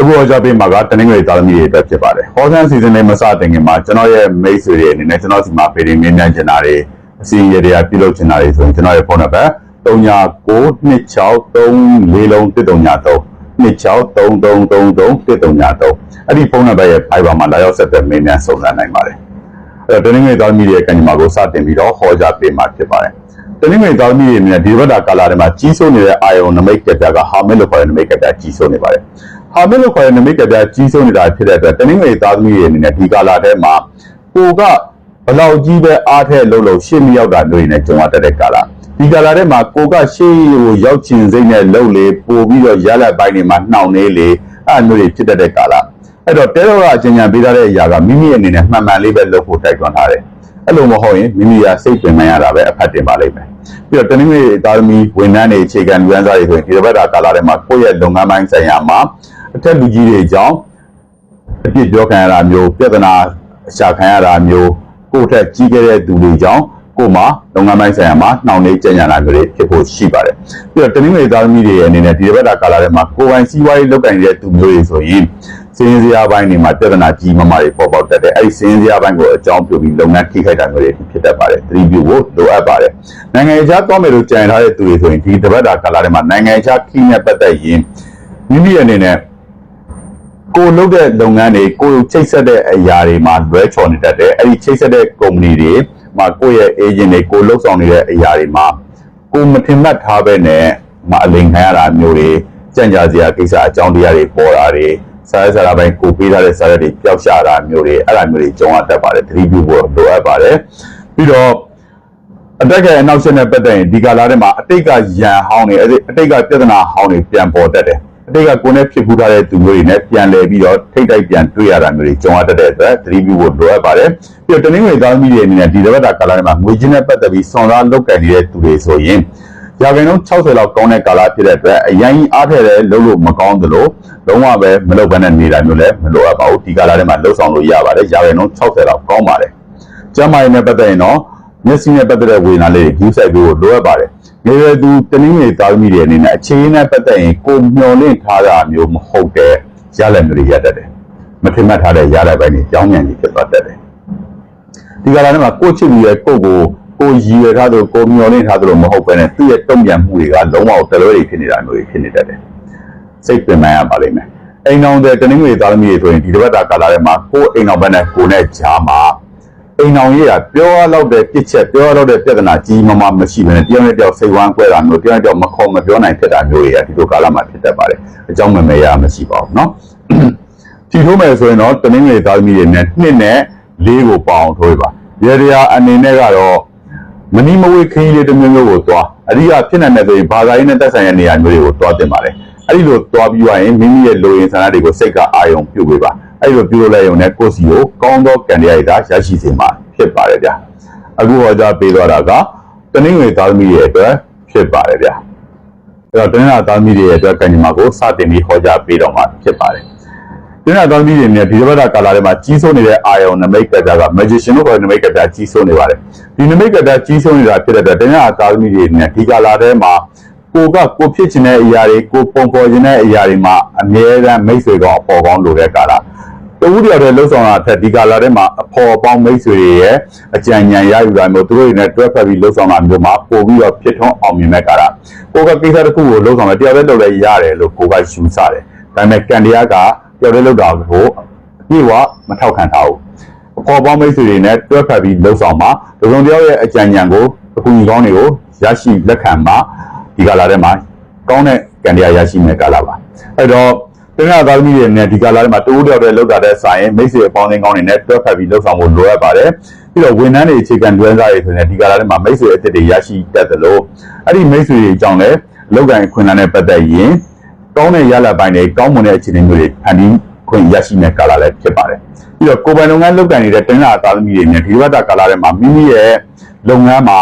အခုတော့ကြပေးမှာကတနင်္ဂနွေသားသမီးတွေအတွက်ဖြစ်ပါတယ်။ဟောဆန်းစီစဉ်လေးမစတင်ခင်မှာကျွန်တော်ရဲ့မိတ်ဆွေတွေအနေနဲ့ကျွန်တော်စီမှာပေရင်မြင်းမြန်းချင်တာတွေအစီအရေတွေကပြုလုပ်ချင်တာတွေဆိုရင်ကျွန်တော်ရဲ့ဖုန်းနံပါတ်39926343 26333333အဲ့ဒီဖုန်းနံပါတ်ရဲ့ Viber မှာလာရောက်ဆက်သွယ်မင်းများစုံစမ်းနိုင်ပါတယ်။အဲ့တော့တနင်္ဂနွေသားသမီးတွေရဲ့ကံကြမ္မာကိုစတင်ပြီးတော့ဟောကြားပေးမှာဖြစ်ပါတယ်။ တနင်္ဂနွေသားသမီးတွေအနေနဲ့ဒီဘက်တာကာလာတွေမှာကြီးစိုးနေတဲ့အာယုံနမိတ်ကပြကဟာမစ်လို့ခေါ်တဲ့နမိတ်ကပြကြီးစိုးနေပါတယ်။ဟာမစ်လို့ခေါ်တဲ့နမိတ်ကပြကြီးစိုးနေတာဖြစ်တဲ့အတွက်တနင်္ဂနွေသားသမီးတွေအနေနဲ့ဒီကာလာထဲမှာကိုကဘလောက်ကြီးပဲအားထဲလှုပ်လှုပ်ရှေ့မရောက်တာမျိုးတွေနဲ့ကြုံရတတ်တဲ့ကာလာဒီကာလာထဲမှာကိုကရှေ့ကိုရောက်ချင်စိတ်နဲ့လှုပ်လေပို့ပြီးတော့ရလက်ပိုင်းတွေမှာနှောင်နေလေအဲ့လိုမျိုးတွေဖြစ်တတ်တဲ့ကာလာအဲ့တော့တဲတော်ကအကျဉ်းချပေးထားတဲ့အရာကမိမိအနေနဲ့မှန်မှန်လေးပဲလုပ်ဖို့တိုက်တွန်းထားတယ် အဲ့လိုမဟုတ်ရင်မိမိကစိတ်ပင်ပန်းရတာပဲအဖတ်တင်ပါလိမ့်မယ်ပြီးတော့တနင်္ဂနွေသားသမီးဝန်ထမ်းတွေအခြေခံလူရန်စားတွေဆိုရင်ဒီတစ်ပတ်တာကာလာထဲမှာကိုယ့်ရဲ့လုပ်ငန်းပိုင်းဆိုင်ရာမှာအထက်လူကြီးတွေအကြောင်းအပြစ်ပြောခံရတာမျိုးပြဿနာရှာခံရတာမျိုးကိုယ့်ထက်ကြီးခဲ့တဲ့သူတွေကြောင့်ကိုယ်မှာလုပ်ငန်းပိုင်းဆိုင်ရာမှာနှောင့်နှေးကြံ့ကြံ့တာမျိုးတွေဖြစ်ဖို့ရှိပါတယ်ပြီးတော့တနင်္ဂနွေသားသမီးတွေရဲ့အနေနဲ့ဒီတစ်ပတ်တာကာလာထဲမှာကိုယ်ပိုင်စီးပွားရေးလုပ်ကိုင်နေတဲ့သူမျိုးတွေဆိုရင် စင်းစရာပိုင်းတွေမှာပြဿနာကြီးမားမားတွေပေါ်ပေါက်တတ်တယ်အဲ့ဒီစင်းစရာပိုင်းကိုအကြောင်းပြုပြီးလုပ်ငန်းထိခိုက်တာမျိုးတွေဖြစ်တတ်ပါတယ်သတိပြုဖို့လိုအပ်ပါတယ်နိုင်ငံခြားသွားမယ်လို့ကြံထားတဲ့သူတွေဆိုရင်ဒီတစ်ပတ်တာကာလာထဲမှာနိုင်ငံခြားခီးနဲ့ပတ်သက်ရင်မိမိရဲ့အနေနဲ့ကိုလုပ်တဲ့လုပ်ငန်းတွေကိုချိတ်ဆက်တဲ့အရာတွေမှာလွဲချော်နေတတ်တယ်အဲ့ဒီချိတ်ဆက်တဲ့ကုမ္ပဏီတွေမှာကိုယ့်ရဲ့ agent တွေကိုလှုပ်ဆောင်နေတဲ့အရာတွေမှာကိုမထင်မှတ်ထားပဲနဲ့မအလိန်ခံရတာမျိုးတွေကြံ့ကြာစရာကိစ္စအကြောင်းတရားတွေပေါ်တာတွေ စာရေးစာရာပိုင်းကိုပေးထားတဲ့စာရက်တွေပျောက်ရှာတာမျိုးတွေအဲ့ဒါမျိုးတွေကြုံရတတ်ပါတယ်သတိပြုဖို့လိုအပ်ပါတယ်ပြီးတော့အတက်ကအနောက်ရှက်နဲ့ပတ်သက်ရင်ဒီကာလာထဲမှာအတိတ်ကရန်ဟောင်းတွေအဲ့ဒီအတိတ်ကပြဿနာဟောင်းတွေပြန်ပေါ်တတ်တယ်အတိတ်ကကိုယ်နဲ့ဖြစ်ပူးထားတဲ့သူမျိုးတွေနဲ့ပြန်လည်ပြီးတော့ထိတ်တိုက်ပြန်တွေ့ရတာမျိုးတွေကြုံရတတ်တဲ့အတွက်သတိပြုဖို့လိုအပ်ပါတယ်ပြီးတော့တနင်္ဂနွေသားသမီးတွေအနေနဲ့ဒီတစ်ပတ်တာကာလာထဲမှာငွေချင်းနဲ့ပတ်သက်ပြီးစွန်စားလုပ်ကင်နေတဲ့သူတွေဆိုရင် ရာခိုင်နှုန်း60လောက်ကောင်းတဲ့ကာလဖြစ်တဲ့အတွက်အရင်အားထည့်တယ်လုံးလို့မကောင်းသလိုလုံးဝပဲမလုပ်ဘဲနဲ့နေတာမျိုးလည်းမလိုအပ်ပါဘူးဒီကာလထဲမှာလှုပ်ဆောင်လို့ရပါတယ်ရာခိုင်နှုန်း60လောက်ကောင်းပါတယ်ကျမ်းမာရေးနဲ့ပတ်သက်ရင်တော့မျက်စိနဲ့ပတ်သက်တဲ့ဝေဒနာလေးတွေယူဆိုင်ဖို့လိုအပ်ပါတယ်ငယ်ရွယ်သူတနည်းငယ်သားသမီးတွေအနေနဲ့အခြေအနေနဲ့ပတ်သက်ရင်ကိုမျော်လင့်ထားတာမျိုးမဟုတ်တဲ့ရလဒ်မျိုးတွေရတတ်တယ်မထင်မှတ်ထားတဲ့ရလဒ်ပိုင်းတွေကြောင်းမြန်ကြီးဖြစ်သွားတတ်တယ်ဒီကာလထဲမှာကိုယ့်ချစ်ပြီးရဲ့ကိုယ့်ကို ကိုရည်ရထားသလိုကိုမျောလင့်ထားသလိုမဟုတ်ဘဲနဲ့သူ့ရဲ့တုံ့ပြန်မှုတွေကလုံးဝတလွဲတွေဖြစ်နေတာမျိုးတွေဖြစ်နေတတ်တယ်။စိတ်ပင်ပန်းရပါလိမ့်မယ်။အိမ်အောင်တဲ့တနင်္ဂနွေသားသမီးတွေဆိုရင်ဒီတစ်ပတ်တာကာလာထဲမှာကိုယ်အိမ်အောင်ဘက်နဲ့ကိုယ်နဲ့ကြားမှာအိမ်အောင်ရေးတာပြောရတော့တဲ့ပြစ်ချက်ပြောရတော့တဲ့ပြဿနာကြီးမမမရှိဘဲနဲ့တယောက်နဲ့တယောက်စိတ်ဝမ်းကွဲတာမျိုးတယောက်နဲ့တယောက်မခေါ်မပြောနိုင်ဖြစ်တာမျိုးတွေကဒီလိုကာလမှာဖြစ်တတ်ပါတယ်။အကြောင်းမမဲရမရှိပါဘူးเนาะ။ဒီထိုးမယ်ဆိုရင်တော့တနင်္ဂနွေသားသမီးတွေနဲ့နှစ်နဲ့လေးကိုပေါအောင်ထိုးပါ။ရေရအနေနဲ့ကတော့ မနီမဝေးခင်းလေးတစ်မျိုးမျိုးကိုသွားအဓိကဖြစ်နိုင်တဲ့ဆိုရင်ဘာသာရေးနဲ့သက်ဆိုင်တဲ့နေရာမျိုးတွေကိုသွားတင်ပါတယ်အဲ့ဒီလိုသွားပြီးသွားရင်မိမိရဲ့လိုရင်းဆန္ဒတွေကိုစိတ်ကအာရုံပြုတ်ပေးပါအဲ့ဒီလိုပြုတ်လိုက်ရုံနဲ့ကိုယ်စီကိုကောင်းသောကံတရားတွေကရရှိစေမှာဖြစ်ပါတယ်ဗျာအခုဟောကြားပေးသွားတာကတနင်္ဂနွေသားသမီးရဲ့အတွက်ဖြစ်ပါတယ်ဗျာအဲ့တော့တနင်္လာသားသမီးတွေရဲ့အတွက်ကံညီမကိုစတင်ပြီးဟောကြားပေးတော့မှာဖြစ်ပါတယ် ဒီနေ့သားသမီးတွေနဲ့ဒီဘက်ကကာလာထဲမှာကြီးစိုးနေတဲ့အာယုံနမိတ်ကတာက magician လို့ခေါ်တဲ့နမိတ်ကတာကြီးစိုးနေပါတယ်ဒီနမိတ်ကတာကြီးစိုးနေတာဖြစ်တဲ့အတွက်ဒီနေ့သားသမီးတွေနဲ့ဒီကာလာထဲမှာကိုကကိုဖြစ်ချင်တဲ့အရာတွေကိုပုံပေါ်ခြင်းတဲ့အရာတွေမှာအမြဲတမ်းမိတ်ဆွေကောင်အပေါ်ကောင်းလိုတဲ့ကာလာတဝူတယောက်တည်းလှုပ်ဆောင်တာထက်ဒီကာလာထဲမှာအဖော်ပေါင်းမိတ်ဆွေတွေရဲ့အကြံဉာဏ်ရယူတာမျိုးသူတို့တွေနဲ့တွဲဖက်ပြီးလှုပ်ဆောင်တာမျိုးမှာပို့ပြီးတော့ဖြစ်ထွန်းအောင်မြင်တဲ့ကာလာကိုကကိစ္စတစ်ခုကိုလှုပ်ဆောင်တယ်တယောက်တည်းလှုပ်လဲရတယ်လို့ကိုကယူဆတယ်ဒါပေမဲ့ကံတရားက တယောက်တည်းလှုပ်တာကိုအပြည့်အဝမထောက်ခံထားဘူးအဖော်ပေါင်းမိတ်ဆွေတွေနဲ့တွဲဖက်ပြီးလှုပ်ဆောင်မှာလူစုံတယောက်ရဲ့အကြံဉာဏ်ကိုအကူအညီကောင်းတွေကိုရရှိလက်ခံမှာဒီကာလာထဲမှာကောင်းတဲ့ကံတရားရရှိမယ့်ကာလာပါအဲ့တော့တင်ရသားသမီးတွေနဲ့ဒီကာလာထဲမှာတိုးတောက်တဲ့လောက်တာတဲ့ဆိုင်မိတ်ဆွေအပေါင်းအသင်းကောင်းတွေနဲ့တွဲဖက်ပြီးလှုပ်ဆောင်ဖို့လိုအပ်ပါတယ်ပြီးတော့ဝန်ထမ်းတွေအခြေခံတွဲစားတွေဆိုရင်ဒီကာလာထဲမှာမိတ်ဆွေအသစ်တွေရရှိတတ်တယ်လို့အဲ့ဒီမိတ်ဆွေတွေအကြောင်းလည်းလောက်ကန်ခွင်လာနဲ့ပတ်သက်ရင် ကောင်းတဲ့ရလဒ်ပိုင်းတွေကောင်းမွန်တဲ့အခြေအနေမျိုးတွေဖန်တီးခွင့်ရရှိမယ့်ကာလာလည်းဖြစ်ပါတယ်ပြီးတော့ကိုယ်ပိုင်လုပ်ငန်းလုပ်ကိုင်နေတဲ့တင်ရသားသမီးတွေနဲ့ဒီဘက်ကကာလာထဲမှာမိမိရဲ့လုပ်ငန်းမှာ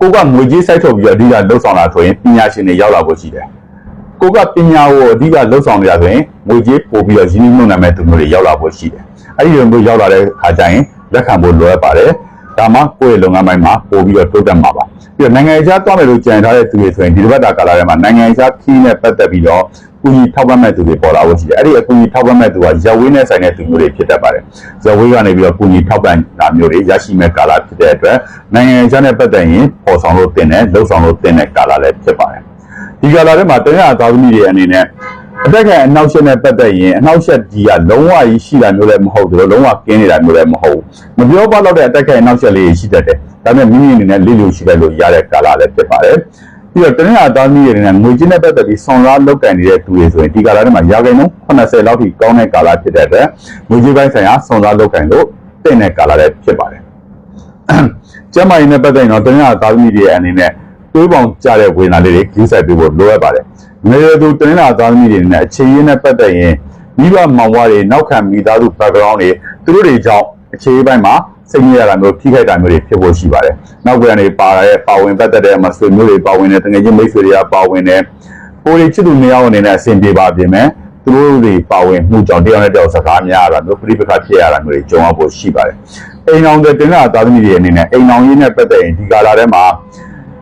ကိုကငွေကြေးစိုက်ထုတ်ပြီးတော့အဓိကလှုပ်ဆောင်လာဆိုရင်ပညာရှင်တွေရောက်လာဖို့ရှိတယ်။ကိုကပညာကိုအဓိကလှုပ်ဆောင်နေတာဆိုရင်ငွေကြေးပို့ပြီးတော့ရင်းနှီးမြှုပ်နှံမဲ့သူမျိုးတွေရောက်လာဖို့ရှိတယ်။အဲဒီလိုမျိုးရောက်လာတဲ့အခါကျရင်လက်ခံဖို့လိုအပ်ပါတယ်။ဒါမှကိုယ့်ရဲ့လုပ်ငန်းပိုင်းမှာပို့ပြီးတော့တိုးတက်မှာပါ ပြီးတော့နိုင်ငံခြားသွားမယ်လို့ကြံထားတဲ့သူတွေဆိုရင်ဒီတစ်ပတ်တာကာလထဲမှာနိုင်ငံခြားခီးနဲ့ပတ်သက်ပြီးတော့ကူညီထောက်ပံ့မဲ့သူတွေပေါ်လာဖို့ရှိတယ်အဲ့ဒီအကူအညီထောက်ပံ့မဲ့သူကရဝေးနဲ့ဆိုင်တဲ့သူမျိုးတွေဖြစ်တတ်ပါတယ်ရဝေးကနေပြီးတော့ကူညီထောက်ပံ့တာမျိုးတွေရရှိမဲ့ကာလဖြစ်တဲ့အတွက်နိုင်ငံခြားနဲ့ပတ်သက်ရင်ပေါ်ဆောင်လို့တင်တယ်လှုပ်ဆောင်လို့တင်တဲ့ကာလလည်းဖြစ်ပါတယ်ဒီကာလထဲမှာတရားအသားသမီးတွေအနေနဲ့ အတက်ကအနောက်ရှက်နဲ့ပတ်သက်ရင်အနောက်ရှက်ကြီးကလုံးဝကြီးရှိတာမျိုးလည်းမဟုတ်ဘူးလုံးဝကင်းနေတာမျိုးလည်းမဟုတ်ဘူးမပြောပါတော့တဲ့အတက်ကအနောက်ရှက်လေးရှိတတ်တယ်ဒါပေမဲ့မိမိအနေနဲ့လေးလိုရှိလိုက်လို့ရတဲ့ကာလလည်းဖြစ်ပါတယ်ပြီးတော့တရားသားသမီးတွေအနေနဲ့ငွေကြေးနဲ့ပတ်သက်ပြီးဆောင်စားလုပ်ကင်နေတဲ့သူတွေဆိုရင်ဒီကာလထဲမှာရာခိုင်နှုန်း80လောက်ထိကောင်းတဲ့ကာလဖြစ်တဲ့အတွက်ငွေကြေးပိုင်းဆိုင်ရာဆောင်စားလုပ်ကင်လို့တင့်တဲ့ကာလလည်းဖြစ်ပါတယ်ကျမ်းမာရေးနဲ့ပတ်သက်ရင်တော့တရားသားသမီးတွေအနေနဲ့တွေးပေါင်ကြတဲ့ဝေဒနာလေးတွေကြီးဆိုင်ပြီးဖို့လိုအပ်ပါတယ် ငွေရသူတင်းလာသားသမီးတွေနဲ့အခြေရင်းနဲ့ပတ်သက်ရင်မိဘမောင်ဝါတွေနောက်ခံမိသားစု background တွေသူတို့တွေကြောင့်အခြေအပိုင်းမှာစိတ်ညစ်ရတာမျိုးထိခိုက်တာမျိုးတွေဖြစ်ဖို့ရှိပါတယ်။နောက်ကနေပါလာတဲ့ပါဝင်ပတ်သက်တဲ့မဆွေမျိုးတွေပါဝင်တဲ့တငယ်ချင်းမိတ်ဆွေတွေကပါဝင်တဲ့ကိုယ်တွေချစ်သူနှစ်ယောက်အနေနဲ့အဆင်ပြေပါပြင်မယ်။သူတို့တွေပါဝင်မှုကြောင့်တယောက်နဲ့တယောက်စကားများရတာမျိုးပြိပခါဖြစ်ရတာမျိုးတွေကြုံရဖို့ရှိပါတယ်။အိမ်အောင်တဲ့တင်းလာသားသမီးတွေအနေနဲ့အိမ်အောင်ရေးနဲ့ပတ်သက်ရင်ဒီကာလထဲမှာ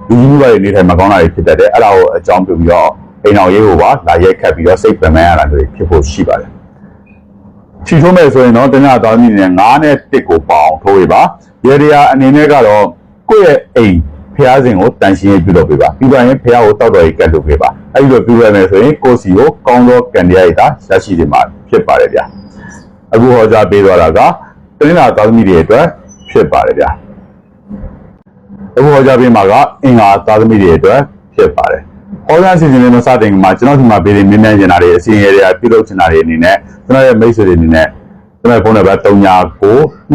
ဒီကြီးမှုတွေနေထိုင်မကောင်းတာတွေဖြစ်တတ်တယ်။အဲ့ဒါကိုအကြောင်းပြုပြီးတော့ အိမ်အောင်ရေးကိုပါလာရက်ခတ်ပြီးတော့စိတ်ပင်ပန်းရတာတွေဖြစ်ဖို့ရှိပါတယ်။ချီထိုးမယ်ဆိုရင်တော့တညသားမိနဲ့9နဲ့1ကိုပေါအောင်ထိုးရပါ။ရေဒီယာအနေနဲ့ကတော့ကိုယ့်ရဲ့အိမ်ဖျားစဉ်ကိုတန်ရှင်းရေးပြုလုပ်ပေးပါ။ပြီးတော့ရင်ဖျားကိုတောက်တော်ရေးကတ်လုပ်ပေးပါ။အဲဒီလိုပြုရမယ်ဆိုရင်ကိုယ့်စီကိုကောင်းသောကံတရားရည်သာရရှိစေမှာဖြစ်ပါတယ်ဗျာ။အခုဟောကြားပေးသွားတာကတနင်္လာသားသမီးတွေအတွက်ဖြစ်ပါတယ်ဗျာ။အခုဟောကြားပေးမှာကအင်္ဂါသားသမီးတွေအတွက်ဖြစ်ပါတယ်။ ဟောကြားစီစဉ်လေးမစတင်ခင်မှာကျွန်တော်ဒီမှာပေးနေမြင်းမြန်းကျင်တာတွေအစီအရင်တွေကပြုလုပ်ချင်တာတွေအနေနဲ့ကျွန်တော်ရဲ့မိတ်ဆွေတွေအနေနဲ့ကျွန်တော်ဖုန်းနံပါတ်39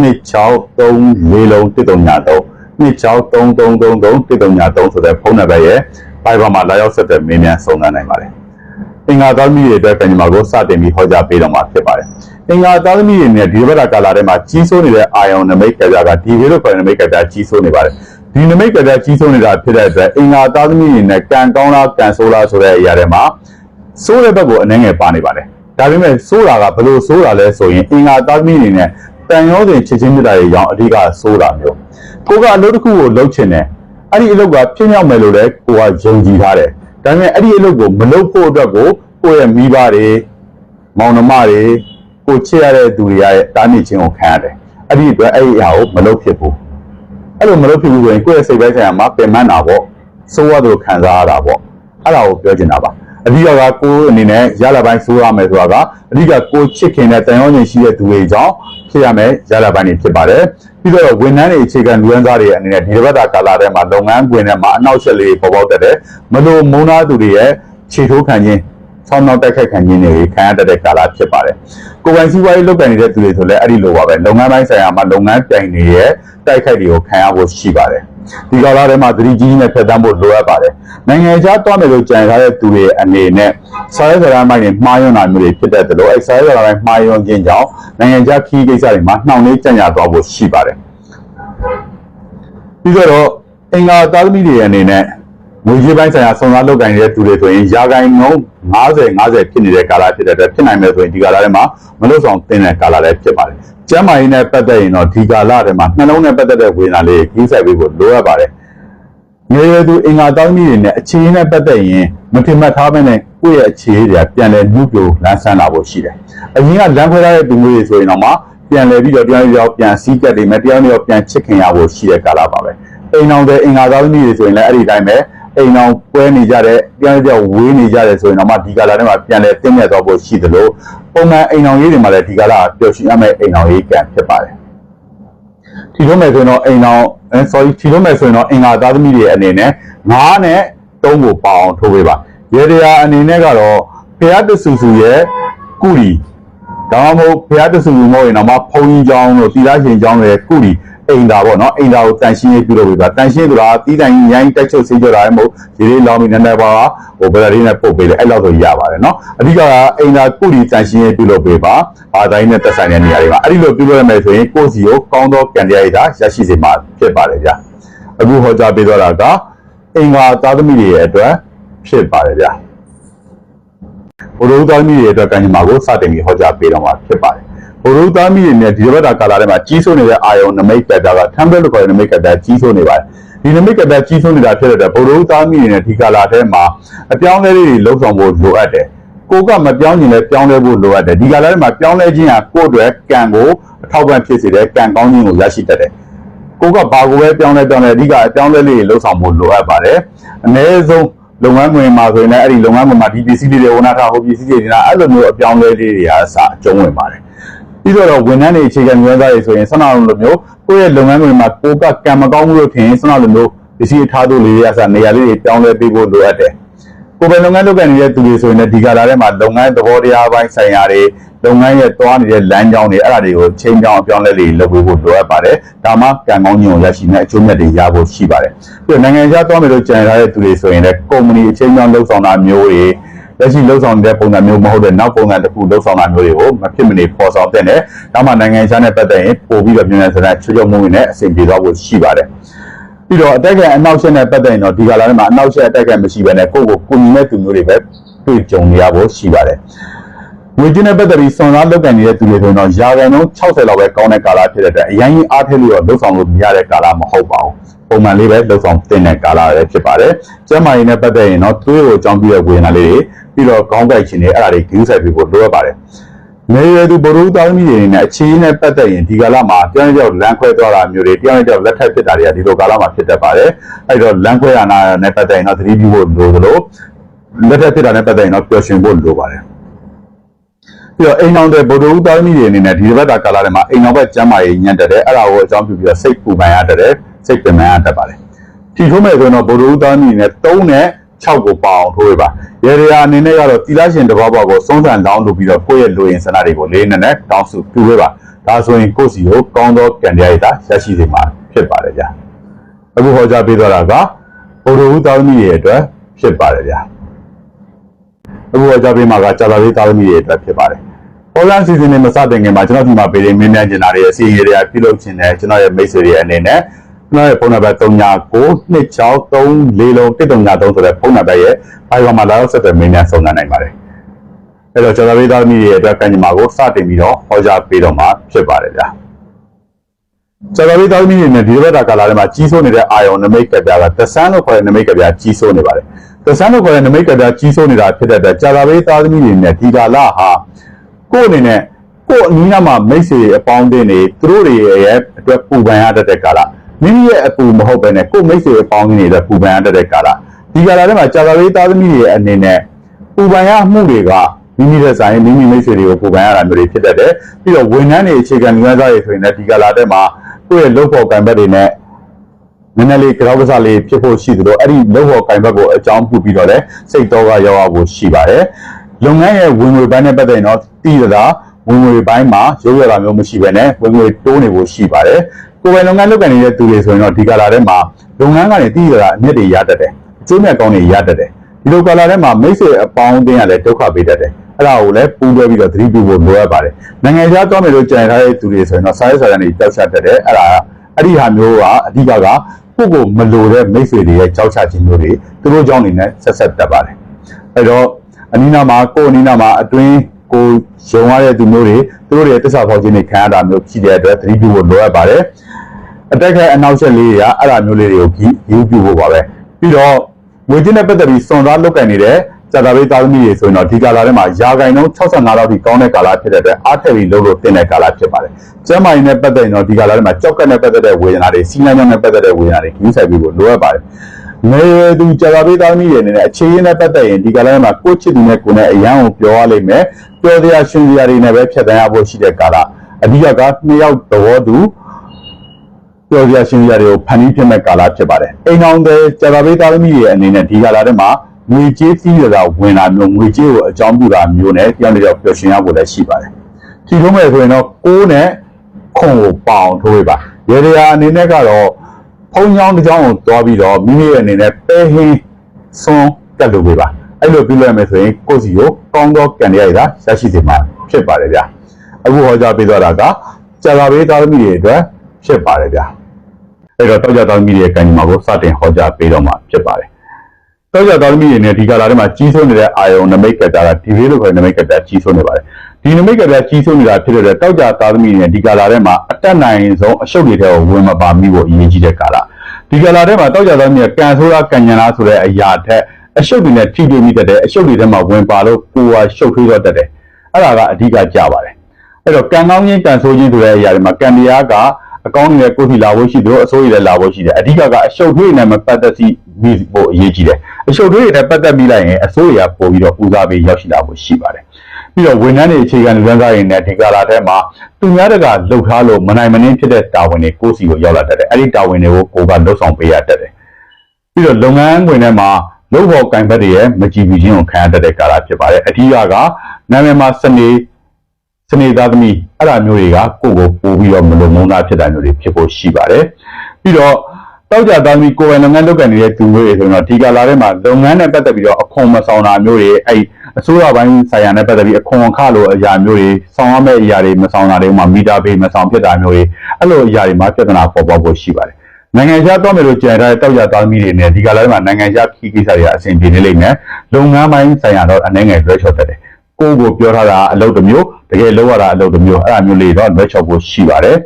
2634လုံး1393 263333ဆိုတဲ့ဖုန်းနံပါတ်ရဲ့ Viber မှာလာရောက်ဆက်သွယ်မေးမြန်းဆောင်ရွက်နိုင်ပါတယ်။အင်္ဂါသားသမီးတွေအတွက်ကညီမကိုစတင်ပြီးဟောကြားပေးတော့မှာဖြစ်ပါတယ်။အင်္ဂါသားသမီးတွေနဲ့ဒီဘက်ကကာလာထဲမှာကြီးစိုးနေတဲ့အာယုံနမိတ်ကကြကဒီဗီလိုခေါ်တဲ့နမိတ်ကကြကြီးစိုးနေပါတယ်။ ဒီနမိတ်ကကြကြီးစိုးနေတာဖြစ်တဲ့အတွက်အင်္ဂါသားသမီးတွေနဲ့ကံကောင်းလားကံဆိုးလားဆိုတဲ့အရာတွေမှာစိုးတဲ့ဘက်ကိုအနှဲငယ်ပါနေပါတယ်။ဒါပေမဲ့စိုးတာကဘယ်လိုစိုးတာလဲဆိုရင်အင်္ဂါသားသမီးတွေနဲ့တန်ရောစဉ်ချစ်ချင်းမြတ်တာတွေရောင်းအဓိကစိုးတာမျိုး။ကိုကအလုပ်တစ်ခုကိုလုပ်ချင်တယ်။အဲ့ဒီအလုပ်ကပြည့်မြောက်မယ်လို့လည်းကိုကယုံကြည်ထားတယ်။ဒါပေမဲ့အဲ့ဒီအလုပ်ကိုမလုပ်ဖို့အတွက်ကိုကိုယ့်ရဲ့မိဘတွေမောင်နှမတွေကိုချစ်ရတဲ့သူတွေရဲ့တားမြစ်ခြင်းကိုခံရတယ်။အဲ့ဒီအတွက်အဲ့ဒီအရာကိုမလုပ်ဖြစ်ဘူး။ အဲ့လိုမလုပ်ဖြစ်ဘူးဆိုရင်ကိုယ့်ရဲ့စိတ်ပိုင်းဆိုင်ရာမှာပင်ပန်းတာပေါ့။စိုးရသူခံစားရတာပေါ့။အဲ့ဒါကိုပြောချင်တာပါ။အဓိကကကိုယ်အနေနဲ့ရလာပိုင်းစိုးရမယ်ဆိုတာကအဓိကကိုချစ်ခင်တဲ့တန်ရောခြင်းရှိတဲ့သူတွေကြောင့်ဖြစ်ရမယ်ရလာပိုင်းတွေဖြစ်ပါတယ်။ပြီးတော့ဝန်ထမ်းတွေအခြေခံလူရန်သားတွေအနေနဲ့ဒီတစ်ပတ်တာကာလထဲမှာလုပ်ငန်းခွင်ထဲမှာအနောက်ရှက်လေးပေါ်ပေါက်တတ်တယ်။မလို့မုန်းသားသူတွေရဲ့ခြေထိုးခံခြင်း ဆောင်းနောက်တက်ခက်ခံခြင်းတွေခံရတတ်တဲ့ကာလဖြစ်ပါတယ်။ကိုယ်ပိုင်စီးပွားရေးလုပ်ကိုင်နေတဲ့သူတွေဆိုလည်းအဲ့ဒီလိုပါပဲလုပ်ငန်းပိုင်းဆိုင်ရာမှာလုပ်ငန်းပြိုင်နေတဲ့တိုက်ခိုက်တွေကိုခံရဖို့ရှိပါတယ်။ဒီကာလထဲမှာသတိကြီးကြီးနဲ့ဖျက်ဆီးဖို့လိုအပ်ပါတယ်။နိုင်ငံခြားသွားမယ်လို့ကြံထားတဲ့သူတွေအနေနဲ့စာရေးစာတမ်းပိုင်းတွေမှားယွင်းတာမျိုးတွေဖြစ်တတ်တယ်လို့အဲစာရေးစာတမ်းပိုင်းမှားယွင်းခြင်းကြောင့်နိုင်ငံခြားခီးကိစ္စတွေမှာနှောင့်နှေးကြံ့ကြာသွားဖို့ရှိပါတယ်။ပြီးတော့အင်္ဂါသားသမီးတွေအနေနဲ့ ငွေကြေးပိုင်းဆိုင်ရာစုံစမ်းလုပ်ကိုင်နေတဲ့သူတွေဆိုရင်ယာကိုင်နှုန်း90 50ဖြစ်နေတဲ့ကာလဖြစ်တဲ့အတွက်ဖြစ်နိုင်မယ်ဆိုရင်ဒီကာလထဲမှာမလွတ်ဆောင်သင့်တဲ့ကာလလည်းဖြစ်ပါတယ်။ကျမ်းမာရေးနဲ့ပတ်သက်ရင်တော့ဒီကာလထဲမှာနှလုံးနဲ့ပတ်သက်တဲ့ဝေဒနာလေးကြီးဆိုင်ပြီးဖို့လိုအပ်ပါတယ်။ငယ်ရွယ်သူအင်္ဂါတောင်းကြီးတွေနဲ့အခြေအနေနဲ့ပတ်သက်ရင်မထင်မှတ်ထားမနဲ့ကိုယ့်ရဲ့အခြေအနေတွေပြန်လဲနှုတ်ပြလန်းဆန်းလာဖို့ရှိတယ်။အရင်ကလမ်းခွဲထားတဲ့သူမျိုးတွေဆိုရင်တော့မှပြန်လဲပြီးတော့တရားရောပြန်စည်းကပ်နေမယ်တရားရောပြန်ချစ်ခင်ရဖို့ရှိတဲ့ကာလပါပဲ။အိမ်အောင်တဲ့အင်္ဂါတောင်းကြီးတွေဆိုရင်လည်းအဲ့ဒီတိုင်းပဲ အိမ်အောင်ပွဲနေကြတဲ့ပြန်ကြောက်ဝေးနေကြတယ်ဆိုရင်တော့မှဒီကာလထဲမှာပြန်လဲတင်းမြတ်သွားဖို့ရှိသလိုပုံမှန်အိမ်အောင်ရေးတွေမှာလည်းဒီကာလပျော်ရွှင်ရမယ့်အိမ်အောင်ရေးကံဖြစ်ပါတယ်ထီလို့မယ်ဆိုရင်တော့အိမ်အောင် sorry ထီလို့မယ်ဆိုရင်တော့အင်္ဂါသားသမီးတွေအနေနဲ့ငါးနဲ့သုံးကိုပေါအောင်ထိုးပေးပါရေတရာအနေနဲ့ကတော့ဖျားတဆူဆူရဲ့ကုရီဒါမှမဟုတ်ဘုရားတဆူမဟုတ်ရင်တော့မဘုံကြီးကျောင်းတို့သီလရှင်ကျောင်းတွေကုရီ အိမ်သာပေါ့နော်အိမ်သာကိုတန်ရှင်းရေးပြုလုပ်ပေးပါတန်ရှင်းဆိုတာတီးတိုင်ရိုင်းတိုက်ချုပ်ဆေးကြောတာလည်းမဟုတ်ရေလေးလောင်းပြီးနည်းနည်းပါးဟိုဗလာလေးနဲ့ပုတ်ပေးတယ်အဲ့လောက်ဆိုရပါတယ်နော်အဓိကကအိမ်သာကုတီတန်ရှင်းရေးပြုလုပ်ပေးပါအာတိုင်းနဲ့တက်ဆိုင်တဲ့နေရာတွေမှာအဲ့ဒီလိုပြုလုပ်ရမယ်ဆိုရင်ကိုယ့်စီကိုကောင်းသောကံတရားရည်သာရရှိစေမှာဖြစ်ပါတယ်ဗျာအခုဟောကြားပေးတော့တာကအင်္ဂါသားသမီးတွေရဲ့အတွက်ဖြစ်ပါတယ်ဗျာဘုရုသားသမီးတွေအတွက်ကံကြမ္မာကိုစတင်ပြီးဟောကြားပေးတော့မှာဖြစ်ပါတယ် ဘဘရုသားမိတွေနဲ့ဒီဘက်တာကာလာထဲမှာကြီးစိုးနေတဲ့အာယုံနမိတ်ကတာက template လို့ခေါ်တဲ့နမိတ်ကတာကြီးစိုးနေပါတယ်ဒီနမိတ်ကတာကြီးစိုးနေတာဖြစ်တဲ့အတွက်ဘရုသားမိတွေနဲ့ဒီကာလာထဲမှာအပြောင်းလဲလေးတွေလှုပ်ဆောင်ဖို့လိုအပ်တယ်ကိုကမပြောင်းရင်လည်းပြောင်းလဲဖို့လိုအပ်တယ်ဒီကာလာထဲမှာပြောင်းလဲခြင်းဟာကိုယ့်အတွက်ကံကိုအထောက်ပံ့ဖြစ်စေတယ်ကံကောင်းခြင်းကိုရရှိတတ်တယ်ကိုကဘာကိုပဲပြောင်းလဲပြောင်းလဲအဓိကအပြောင်းလဲလေးတွေလှုပ်ဆောင်ဖို့လိုအပ်ပါတယ်အ ਨੇ ဆုံးလုပ်ငန်းခွင်မှာဆိုရင်လည်းအဲ့ဒီလုပ်ငန်းခွင်မှာဒီပစ္စည်းလေးတွေဝန်ထမ်းဟိုပစ္စည်းတွေနေတာအဲ့လိုမျိုးအပြောင်းလဲလေးတွေအားအစအကျုံးဝင်ပါတယ် ပြီးတော့ဝန်ထမ်းတွေအခြေခံမျိုးသားတွေဆိုရင်ဆန္ဒလိုမျိုးကိုယ့်ရဲ့လုပ်ငန်းခွင်မှာကိုကကံမကောင်းဘူးလို့ထင်ရင်ဆန္ဒလိုမျိုးပစ္စည်းအထားတို့လေးတွေအစနေရာလေးတွေပြောင်းလဲပေးဖို့လိုအပ်တယ်ကိုယ်ပိုင်လုပ်ငန်းလုပ်ကိုင်နေတဲ့သူတွေဆိုရင်လည်းဒီကလာထဲမှာလုပ်ငန်းသဘောတရားပိုင်းဆိုင်ရာတွေလုပ်ငန်းရဲ့တွားနေတဲ့လမ်းကြောင်းတွေအဲ့ဒါတွေကိုချိန်ကြောင်းအပြောင်းလဲတွေလုပ်ပေးဖို့လိုအပ်ပါတယ်။ဒါမှကံကောင်းခြင်းကိုရရှိမယ့်အကျိုးမြတ်တွေရဖို့ရှိပါတယ်။ပြီးတော့နိုင်ငံခြားသွားမယ်လို့ကြံထားတဲ့သူတွေဆိုရင်လည်းကုမ္ပဏီအချိန်ကြောင်းလှုပ်ဆောင်တာမျိုးတွေ လက်ရှိလှုပ်ဆောင်နေတဲ့ပုံစံမျိုးမဟုတ်တဲ့နောက်ပုံစံတစ်ခုလှုပ်ဆောင်တာမျိုးတွေကိုမဖြစ်မနေပေါ်ဆောင်တဲ့နဲ့ဒါမှနိုင်ငံခြားနဲ့ပတ်သက်ရင်ပို့ပြီးတော့မြန်မြန်ဆန်ဆန်ချွတ်ချွတ်မှုတွေနဲ့အဆင်ပြေသွားဖို့ရှိပါတယ်။ပြီးတော့အတက်ကအနောက်ရှက်နဲ့ပတ်သက်ရင်တော့ဒီကလာထဲမှာအနောက်ရှက်အတက်ကမရှိဘဲနဲ့ကိုယ့်ကိုကုညီမဲ့သူမျိုးတွေပဲတွေ့ကြုံနေရဖို့ရှိပါတယ်။ငွေကြေးနဲ့ပတ်သက်ပြီးစွန်စားလုပ်ကင်နေတဲ့သူတွေဆိုရင်တော့ယာကန်လုံး60လောက်ပဲကောင်းတဲ့ကာလဖြစ်တဲ့အတွက်အရင်ကြီးအားထည့်လို့တော့လှုပ်ဆောင်လို့မရတဲ့ကာလမဟုတ်ပါဘူး။ပုံမှန်လေးပဲလှုပ်ဆောင်တင်တဲ့ကာလပဲဖြစ်ပါတယ်။ကျန်းမာရေးနဲ့ပတ်သက်ရင်တော့သွေးကိုအကြောင်းပြတဲ့ဝေဒနာလေးတွေ ပြီးတော့ခေါင်းကိုက်ခြင်းတွေအဲ့ဒါတွေဂရုစိုက်ပြီးဖို့လိုအပ်ပါတယ်။နေရသူဘရုတောင်းမိတွေနဲ့အခြေအနေနဲ့ပတ်သက်ရင်ဒီကာလမှာတယောက်နဲ့တယောက်လမ်းခွဲသွားတာမျိုးတွေတယောက်နဲ့တယောက်လက်ထပ်ဖြစ်တာတွေကဒီလိုကာလမှာဖြစ်တတ်ပါတယ်။အဲဒီတော့လမ်းခွဲရနာနဲ့ပတ်သက်ရင်တော့သတိပြုဖို့လိုသလိုလက်ထပ်ဖြစ်တာနဲ့ပတ်သက်ရင်တော့ပျော်ရွှင်ဖို့လိုပါတယ်။ပြီးတော့အိမ်အောင်တဲ့ဗုဒ္ဓဦးသားမိတွေအနေနဲ့ဒီတစ်ပတ်တာကာလထဲမှာအိမ်အောင်ဘက်ကျမ်းမာရေးညံ့တက်တယ်အဲ့ဒါကိုအကြောင်းပြုပြီးတော့စိတ်ပူပန်ရတတ်တယ်စိတ်ပင်ပန်ရတတ်ပါတယ်။ထီထိုးမဲ့ဆိုရင်တော့ဗုဒ္ဓဦးသားမိနဲ့3နဲ့ 6ကိုပါအောင်ထိုးရပါရေရရာအနေနဲ့ကတော့တီလာရှင်တစ်ပေါက်ပေါက်ကိုစုံစံလောင်းလုပ်ပြီးတော့ကိုယ့်ရဲ့လူရင်စနတွေကိုလေးနဲ့နဲ့တောင်းစုပြုပေးပါဒါဆိုရင်ကိုယ့်စီကိုကောင်းသောကံတရားရည်သာရရှိစေမှာဖြစ်ပါတယ်ဗျာအခုဟောကြားပေးသွားတာကဘုဒ္ဓဦးသားမိရဲ့အတွက်ဖြစ်ပါတယ်ဗျာအခုဟောကြားပေးမှာကကြာသာလေးသားမိရဲ့အတွက်ဖြစ်ပါတယ်ဟောလန်စီစဉ်နေမစတင်ခင်မှာကျွန်တော်ဒီမှာပေးတဲ့မင်းများကျင်တာတွေအစီအရေတွေကပြုလုပ်ခြင်းနဲ့ကျွန်တော်ရဲ့မိတ်ဆွေတွေအနေနဲ့ ကျွန်တော်ရဲ့ဖုန်းနံပါတ်3992634133ဆိုတဲ့ဖုန်းနံပါတ်ရဲ့အိုင်ဘာမှာလာရောက်ဆက်သွယ်မင်းများစုံစမ်းနိုင်ပါတယ်။အဲတော့ကျွန်တော်တို့သားသမီးတွေရဲ့အတွက်ကံကြမ္မာကိုစတင်ပြီးတော့ဟောကြားပေးတော့မှာဖြစ်ပါတယ်ဗျာ။ကျွန်တော်တို့သားသမီးတွေနဲ့ဒီဘက်တာကာလာထဲမှာကြီးစိုးနေတဲ့အာယုံနမိတ်ကပြားကသဆန်းလို့ခေါ်တဲ့နမိတ်ကပြားကြီးစိုးနေပါတယ်။သဆန်းလို့ခေါ်တဲ့နမိတ်ကပြားကြီးစိုးနေတာဖြစ်တဲ့အတွက်ကြာလာပေးသားသမီးတွေနဲ့ဒီကာလဟာကိုယ့်အနေနဲ့ကိုယ့်အနည်းနားမှာမိတ်ဆွေအပေါင်းအသင်းတွေသူတို့တွေရဲ့အတွက်ပူပန်ရတတ်တဲ့ကာလ မိမိရဲ့အပူမဟုတ်ဘဲနဲ့ကိုယ့်မိတ်ဆွေအပေါင်းအသင်းတွေအတွက်ပူပန်ရတတ်တဲ့ကာလဒီကာလထဲမှာကြာလာပေးသားသမီးတွေရဲ့အနေနဲ့ပူပန်ရမှုတွေကမိမိတဲ့ဆိုင်မိမိမိတ်ဆွေတွေကိုပူပန်ရတာမျိုးတွေဖြစ်တတ်တယ်ပြီးတော့ဝန်ထမ်းတွေအခြေခံလူသားတွေဆိုရင်လည်းဒီကာလထဲမှာကိုယ့်ရဲ့လုပ်ဖို့ကံဘက်တွေနဲ့နည်းနည်းလေးကြောက်ကစားလေးဖြစ်ဖို့ရှိသလိုအဲ့ဒီလုပ်ဖို့ကင်ဘက်ကိုအကြောင်းပြုပြီးတော့လည်းစိတ်တော့ကရောက်ရဖို့ရှိပါတယ်။လုပ်ငန်းရဲ့ဝင်ငွေပိုင်းနဲ့ပတ်သက်ရင်တော့တည်ရတာဝင်ငွေပိုင်းမှာရုပ်ရတာမျိုးမရှိဘဲနဲ့ဝင်ငွေတိုးနေဖို့ရှိပါတယ်။ ကိုယ်ပိုင်လုပ်ငန်းလုပ်ကိုင်နေတဲ့သူတွေဆိုရင်တော့ဒီကာလာထဲမှာလုပ်ငန်းကနေတည်ရတာအမြင့်တွေရတတ်တယ်။အကျိုးမြတ်ကောင်းတွေရတတ်တယ်။ဒီလိုကာလာထဲမှာမိတ်ဆွေအပေါင်းအသင်းကလည်းဒုက္ခပေးတတ်တယ်။အဲ့ဒါကိုလည်းပူးတွဲပြီးတော့သတိပြုဖို့လိုအပ်ပါတယ်။နိုင်ငံခြားသွားမယ်လို့ကြံထားတဲ့သူတွေဆိုရင်တော့စာရေးစာရန်တွေတောက်ချတတ်တယ်။အဲ့ဒါအဲ့ဒီဟာမျိုးကအဓိကကကိုယ့်ကိုမလိုတဲ့မိတ်ဆွေတွေရဲ့ကြောက်ချခြင်းမျိုးတွေသူတို့ကြောင့်နေနဲ့ဆက်ဆက်တက်ပါတယ်အဲတော့အနီးနားမှာကိုယ်အနီးနားမှာအတွင်း ကိုရုံရတဲ့သူမျိုးတွေသူတို့တွေရဲ့တစ္ဆာဖောက်ခြင်းတွေခံရတာမျိုးရှိတဲ့အတွက်သတိပြုဖို့လိုအပ်ပါတယ်အတက်ခဲအနောက်ချက်လေးတွေကအဲ့ဒါမျိုးလေးတွေကိုဂီယူပြုဖို့ပါပဲပြီးတော့ငွေကြေးနဲ့ပတ်သက်ပြီးစွန်စားလုတ်ကင်နေတဲ့ဇာတာဘေးသားသမီးတွေဆိုရင်တော့ဒီကာလာထဲမှာယာဂိုင်လုံး65လောက်ထိကောင်းတဲ့ကာလာဖြစ်တဲ့အတွက်အားထည့်ပြီးလုပ်လို့တင်တဲ့ကာလာဖြစ်ပါတယ်။ကျမ်းမာရေးနဲ့ပတ်သက်ရင်တော့ဒီကာလာထဲမှာကြောက်ကက်နဲ့ပတ်သက်တဲ့ဝေဒနာတွေစီးနှံကြောင့်နဲ့ပတ်သက်တဲ့ဝေဒနာတွေကြီးဆိုင်ပြီးဖို့လိုအပ်ပါတယ်။ မေသူဇာတာဘေးသားသမီးတွေအနေနဲ့အခြေရင်းနဲ့ပတ်သက်ရင်ဒီကာလာထဲမှာကိုယ့်ချစ်သူနဲ့ကိုယ်နဲ့အရန်ကိုပြောရလိမ့်မယ်။ပြောစရာရှင်စရာတွေနဲ့ပဲဖြတ်သန်းရဖို့ရှိတဲ့ကာလာအဓိကကနှစ်ယောက်သဘောတူပြောပြရှင်ရတွေကိုဖန်တီးဖြစ်မဲ့ကာလဖြစ်ပါတယ်။အိမ်အောင်တဲ့ကြာသာပေးသားသမီးတွေအနေနဲ့ဒီကာလထဲမှာငွေကြေးစည်းရတာဝင်လာမျိုးငွေကြေးကိုအကြောင်းပြုတာမျိုးနဲ့ကြောင်တယောက်ပျော်ရွှင်ရဖို့လည်းရှိပါတယ်။ဒီထုံးမဲ့ဆိုရင်တော့ကိုးနဲ့ခွန်ကိုပအောင်ထိုးရပါ။ရေရာအနေနဲ့ကတော့ဖုံ ချောင်းတစ်ချောင်းကိုတွားပြီးတော့မိမိရဲ့အနေနဲ့ပဲဟင်းဆွန်းတက်လို့ပေးပါ။အဲ့လိုပြုလုပ်မယ်ဆိုရင်ကိုယ့်စီကိုကောင်းသောကံတရားရရရှိစေမှာဖြစ်ပါတယ်ဗျာ။အခုဟောကြားပေးသွားတာကကြာသာပေးသားသမီးတွေအတွက်ဖြစ်ပါတယ်ဗျာ။အဲ့တော့တောက်ကြသားသမီးတွေရဲ့ကံကြမ္မာကိုစတင်ဟောကြားပေးတော့မှာဖြစ်ပါတယ်။တောက်ကြသားသမီးတွေနဲ့ဒီကာလာထဲမှာကြီးစိုးနေတဲ့အာယုံနမိတ်ကတာကဒီလေးလို့ခေါ်တဲ့နမိတ်ကတာကြီးစိုးနေပါတယ်။ ဒီဒီနမိတ်ကပြကြီးစိုးနေတာဖြစ်တဲ့အတွက်တောက်ကြသားသမီးတွေနဲ့ဒီကာလာထဲမှာအတက်နိုင်ဆုံးအရှုပ်တွေထဲကိုဝင်မပါမိဖို့အရေးကြီးတဲ့ကာလာဒီကာလာထဲမှာတောက်ကြသားသမီးကကန်ဆိုးလားကန်ညံလားဆိုတဲ့အရာထက်အရှုပ်တွေနဲ့ထိတွေ့မိတတ်တယ်အရှုပ်တွေထဲမှာဝင်ပါလို့ကိုယ်ဟာရှုပ်ထွေးတော့တတ်တယ်အဲ့ဒါကအဓိကကြပါတယ်အဲ့တော့ကန်ကောင်းချင်းကန်ဆိုးချင်းဆိုတဲ့အရာတွေမှာကန်တရားကအကောင်းနေတဲ့ကိုယ်စီလာဖို့ရှိတယ်လို့အစိုးရလည်းလာဖို့ရှိတယ်အဓိကကအရှုပ်ထွေးနဲ့မပတ်သက်စီမိဖို့အရေးကြီးတယ်အရှုပ်ထွေးတွေနဲ့ပတ်သက်ပြီးလိုက်ရင်အစိုးရပို့ပြီးတော့ဦးစားပေးရောက်ရှိလာဖို့ရှိပါတယ် ပြီးတော့ဝန်ထမ်းတွေအခြေခံလူတန်းစားတွေနဲ့ဒီကာလာထဲမှာသူများတကလှုပ်ထားလို့မနိုင်မနှင်းဖြစ်တဲ့တာဝန်တွေကိုယ်စီကိုရောက်လာတတ်တယ်အဲ့ဒီတာဝန်တွေကိုကိုယ်ကလှုပ်ဆောင်ပေးရတတ်တယ်ပြီးတော့လုပ်ငန်းခွင်ထဲမှာလုပ်ဖို့ကင်ဘက်တွေရဲ့မကြည်ဘူးချင်းကိုခံရတတ်တဲ့ကာလာဖြစ်ပါတယ်အထူးကနာမည်မှာစနေစနေသားသမီးအဲ့ဒါမျိုးတွေကကိုယ့်ကိုပို့ပြီးတော့မလုံမုန်းတာဖြစ်တာမျိုးတွေဖြစ်ဖို့ရှိပါတယ်ပြီးတော့တောက်ကြသားသမီးကိုယ်ပိုင်လုပ်ငန်းလုပ်ကိုင်နေတဲ့သူတွေဆိုရင်တော့ဒီကာလာထဲမှာလုပ်ငန်းနဲ့ပတ်သက်ပြီးတော့အခွန်မဆောင်တာမျိုးတွေအဲ့ အစိုးရပိုင်းဆိုင်ရာနဲ့ပတ်သက်ပြီးအခွန်အခလိုအရာမျိုးတွေဆောင်ရမယ့်အရာတွေမဆောင်တာတွေမှာမီတာဘေးမဆောင်ဖြစ်တာမျိုးတွေအဲ့လိုအရာတွေမှာပြဿနာပေါ်ပေါက်ဖို့ရှိပါတယ်နိုင်ငံခြားတော့မယ်လို့ကြံထားတဲ့တောက်ကြသားသမီးတွေနဲ့ဒီကာလာထဲမှာနိုင်ငံခြားခီးကိစ္စတွေကအဆင်ပြေနေလိမ့်မယ်လုပ်ငန်းပိုင်းဆိုင်ရာတော့အနေငယ်လွှဲချော်တတ်တယ်ကိုယ့်ကိုပြောထားတာအလုပ်တစ်မျိုးတကယ်လုပ်ရတာအလုပ်တစ်မျိုးအဲ့ဒါမျိုးလေးတော့လွှဲချော်ဖို့ရှိပါတယ်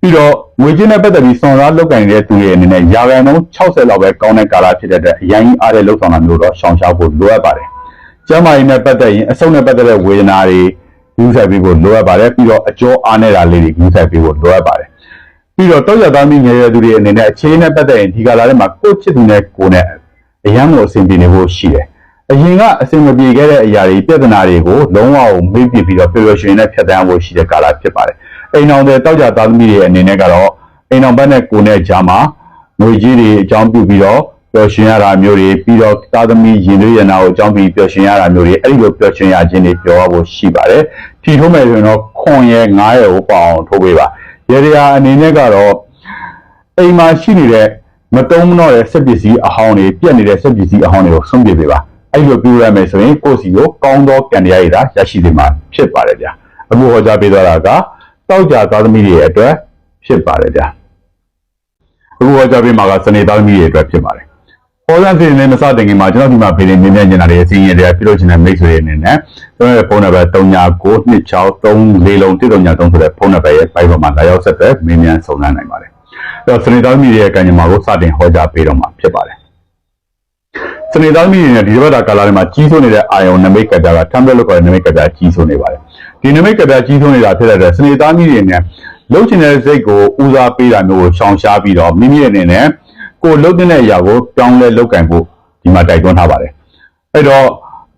ပြီးတော့ငွေကြေးနဲ့ပတ်သက်ပြီးစွန်စားလုပ်ကင်နေတဲ့သူတွေအနေနဲ့ရာခိုင်နှုန်း60လောက်ပဲကောင်းတဲ့ကာလဖြစ်တဲ့အတွက်အရင်ကြီးအားတဲ့လှုပ်ဆောင်တာမျိုးတော့ရှောင်ရှားဖို့လိုအပ်ပါတယ်။ ကျန်းမာရေးနဲ့ပတ်သက်ရင်အဆုတ်နဲ့ပတ်သက်တဲ့ဝေဒနာတွေယူဆိုင်ပေးဖို့လိုအပ်ပါတယ်ပြီးတော့အကျော်အားနေတာလေးတွေယူဆိုင်ပေးဖို့လိုအပ်ပါတယ်။ပြီးတော့တောက်ရသားမိငယ်ရသူတွေအနေနဲ့အခြေအနေနဲ့ပတ်သက်ရင်ဒီကာလထဲမှာကိုယ့်ချစ်သူနဲ့ကိုယ်နဲ့အရန်ကိုအဆင်ပြေနေဖို့ရှိတယ်။အရင်ကအဆင်မပြေခဲ့တဲ့အရာတွေပြဿနာတွေကိုလုံးဝကိုမေ့ပြပြီးတော့ပျော်ပျော်ရွှင်ရွှင်နဲ့ဖြတ်သန်းဖို့ရှိတဲ့ကာလဖြစ်ပါတယ်။အိမ်အောင်တဲ့တောက်ကြသားသမီးတွေအနေနဲ့ကတော့အိမ်အောင်ဘက်နဲ့ကိုယ်နဲ့ကြားမှာငွေကြီးတွေအကြောင်းပြုပြီးတော့ ပျော်ရွှင်ရတာမျိုးတွေပြီးတော့သားသမီးရင်သွေးရနာကိုအကြောင်းပြုပျော်ရွှင်ရတာမျိုးတွေအဲ့ဒီလိုပျော်ရွှင်ရခြင်းတွေပျော်ရဖို့ရှိပါတယ်။ထီထုံးမယ်ဆိုရင်တော့ခွန်ရဲ9ရဲကိုပေါအောင်ထိုးပေးပါ။ရေရာအနေနဲ့ကတော့အိမ်မှာရှိနေတဲ့မတုံးမတော့တဲ့စက်ပစ္စည်းအဟောင်းတွေပြက်နေတဲ့စက်ပစ္စည်းအဟောင်းတွေကိုဆုံးပြပေးပါ။အဲ့လိုပြုရမယ်ဆိုရင်ကိုယ့်စီကိုကောင်းသောကံတရားရည်သာရရှိစေမှာဖြစ်ပါတယ်ဗျာ။အခုဟောကြားပေးသွားတာကတောက်ကြသားသမီးတွေရဲ့အတွက်ဖြစ်ပါတယ်ဗျာ။အခုဟောကြားပေးမှာကစနေသားသမီးတွေအတွက်ဖြစ်ပါတယ်။ ပေါ်လန့်စီနေမစတင်ခင်မှာကျွန်တော်ဒီမှာဖေးနေမြင်မြင်နေတာတွေအစီအရင်တွေကပြုလုပ်ချင်တဲ့မိတ်ဆွေတွေအနေနဲ့ကျွန်တော်ရဲ့ဖုန်းနံပါတ်39926343လုံး139ဆိုတဲ့ဖုန်းနံပါတ်ရဲ့ပိုက်ပေါ်မှာလာရောက်ဆက်သွယ်မင်းမြန်ဆောင်နိုင်ပါတယ်။အဲ့တော့စနေသားသမီးတွေရဲ့ကံကြမ္မာကိုစတင်ဟောကြားပေးတော့မှာဖြစ်ပါတယ်။စနေသားသမီးတွေနဲ့ဒီဘက်တာကာလာတွေမှာကြီးစိုးနေတဲ့အာယုံနမိတ်ကတာက template လို့ခေါ်တဲ့နမိတ်ကတာကြီးစိုးနေပါတယ်။ဒီနမိတ်ကတာကြီးစိုးနေတာဖြစ်တဲ့အတွက်စနေသားသမီးတွေနဲ့လှုပ်ချင်တဲ့စိတ်ကိုဦးစားပေးတာမျိုးကိုရှောင်ရှားပြီးတော့မိမိရဲ့အနေနဲ့ ကိုလှုပ်တဲ့အရာကိုပြောင်းလဲလုပ်ကင်ဖို့ဒီမှာတိုက်တွန်းထားပါတယ်အဲ့တော့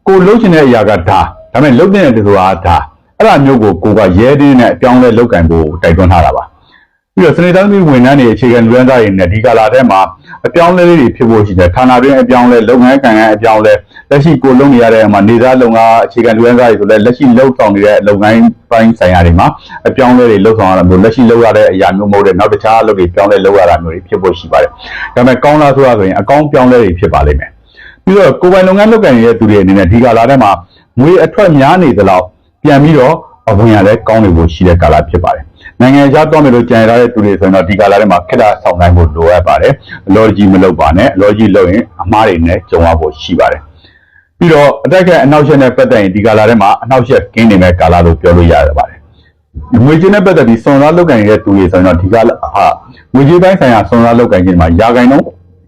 ကိုလှုပ်ချင်တဲ့အရာကဒါဒါပေမဲ့လှုပ်တဲ့ဆိုတာဒါအဲ့ဒါမျိုးကိုကိုကရဲတင်းနဲ့အပြောင်းလဲလုပ်ကင်ဖို့တိုက်တွန်းထားတာပါ ပြီးတော့စနေသားသမီးဝန်ထမ်းတွေအခြေခံလူရန်သားတွေနဲ့ဒီကာလာထဲမှာအပြောင်းလဲလေးတွေဖြစ်ဖို့ရှိတယ်ဌာနတွင်းအပြောင်းလဲလုပ်ငန်းကံကအပြောင်းလဲလက်ရှိကိုလုပ်နေရတဲ့မှာနေသားလုပ်ငန်းအခြေခံလူရန်သားတွေဆိုလည်းလက်ရှိလုပ်ဆောင်နေတဲ့လုပ်ငန်းပိုင်းဆိုင်ရာတွေမှာအပြောင်းလဲတွေလုပ်ဆောင်ရတာမျိုးလက်ရှိလုပ်ရတဲ့အရာမျိုးမဟုတ်တဲ့နောက်တခြားအလုပ်တွေပြောင်းလဲလုပ်ရတာမျိုးတွေဖြစ်ဖို့ရှိပါတယ်ဒါပေမဲ့ကောင်းလားဆိုတာဆိုရင်အကောင်းပြောင်းလဲတွေဖြစ်ပါလိမ့်မယ်ပြီးတော့ကိုယ်ပိုင်လုပ်ငန်းလုပ်ကံနေတဲ့သူတွေအနေနဲ့ဒီကာလာထဲမှာငွေအထွက်များနေသလောက်ပြန်ပြီးတော့အဝင်ရလဲကောင်းနေဖို့ရှိတဲ့ကာလဖြစ်ပါတယ် နိုင်ငံခြားသွားမယ်လို့ကြံရတဲ့သူတွေဆိုရင်တော့ဒီကာလာထဲမှာခက်တာဆောင်နိုင်ဖို့လိုအပ်ပါတယ်အလော်ကြီးမလုပ်ပါနဲ့အလော်ကြီးလုပ်ရင်အမားတွေနဲ့ကြုံရဖို့ရှိပါတယ်ပြီးတော့အတက်ကအနောက်ရက်နဲ့ပတ်သက်ရင်ဒီကာလာထဲမှာအနောက်ကက်ကင်းနေမဲ့ကာလာလို့ပြောလို့ရရပါတယ်ငွေကြေးနဲ့ပတ်သက်ပြီးစွန်စားလုပ်ကင်နေတဲ့သူတွေဆိုရင်တော့ဒီကာလာဟာငွေကြေးပိုင်းဆိုင်ရာစွန်စားလုပ်ကင်ခြင်းမှာရာခိုင်နှုန်း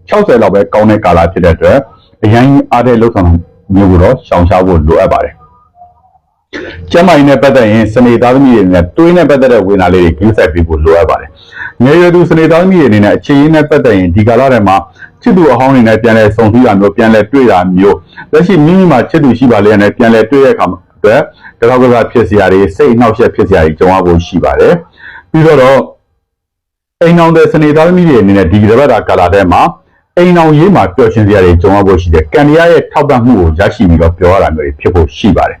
60လောက်ပဲကောင်းတဲ့ကာလာဖြစ်တဲ့အတွက်အရင်အားတဲ့လုပ်ဆောင်မျိုးကိုတော့ရှောင်ရှားဖို့လိုအပ်ပါတယ် ကျမ်းမာရေးနဲ့ပတ်သက်ရင်စနေသားသမီးတွေနဲ့တွေးနဲ့ပတ်သက်တဲ့ဝေဒနာလေးတွေဂရုစိုက်ပြီးဖို့လိုအပ်ပါတယ်။ငယ်ရွယ်သူစနေသားသမီးတွေအနေနဲ့အခြေရင်းနဲ့ပတ်သက်ရင်ဒီကာလထဲမှာချစ်သူအဟောင်းတွေနဲ့ပြန်လဲဆုံစည်းတာမျိုးပြန်လဲတွေ့တာမျိုးလက်ရှိမိမိမှာချစ်သူရှိပါလေနဲ့ပြန်လဲတွေ့တဲ့အခါမှာအတွက်တကောက်ကစားဖြစ်စရာတွေစိတ်နှောက်ယှက်ဖြစ်စရာတွေကြုံရဖို့ရှိပါတယ်။ပြီးတော့အိမ်အောင်တဲ့စနေသားသမီးတွေအနေနဲ့ဒီတပတ်တာကာလထဲမှာအိမ်အောင်ရေးမှာပျော်ရွှင်စရာတွေကြုံရဖို့ရှိတယ်။ကံတရားရဲ့ထောက်ပံ့မှုကိုရရှိပြီးတော့ပြောရတာမျိုးတွေဖြစ်ဖို့ရှိပါတယ်။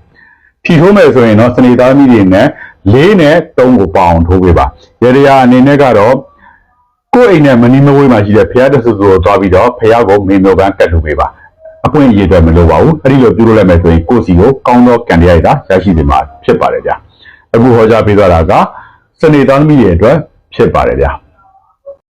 ထီထိုးမယ်ဆိုရင်တော့စနေသားသမီးတွေနဲ့၄နဲ့၃ကိုပေါအောင်ထိုးပေးပါရေရရာအနေနဲ့ကတော့ကိုယ့်အိမ်နဲ့မနီးမဝေးမှာရှိတဲ့ဖះတဆူဆူကိုသွားပြီးတော့ဖះကိုမင်းမျိုးပန်းကတ်ထုတ်ပေးပါအပွင့်ရည်တွေမလိုပါဘူးအဲ့ဒီလိုပြုလုပ်လိုက်မယ်ဆိုရင်ကိုယ့်စီကိုကောင်းသောကံတရားရတာရရှိနေမှာဖြစ်ပါတယ်ဗျာအခုဟောကြားပေးသွားတာကစနေသားသမီးတွေအတွက်ဖြစ်ပါတယ်ဗျာ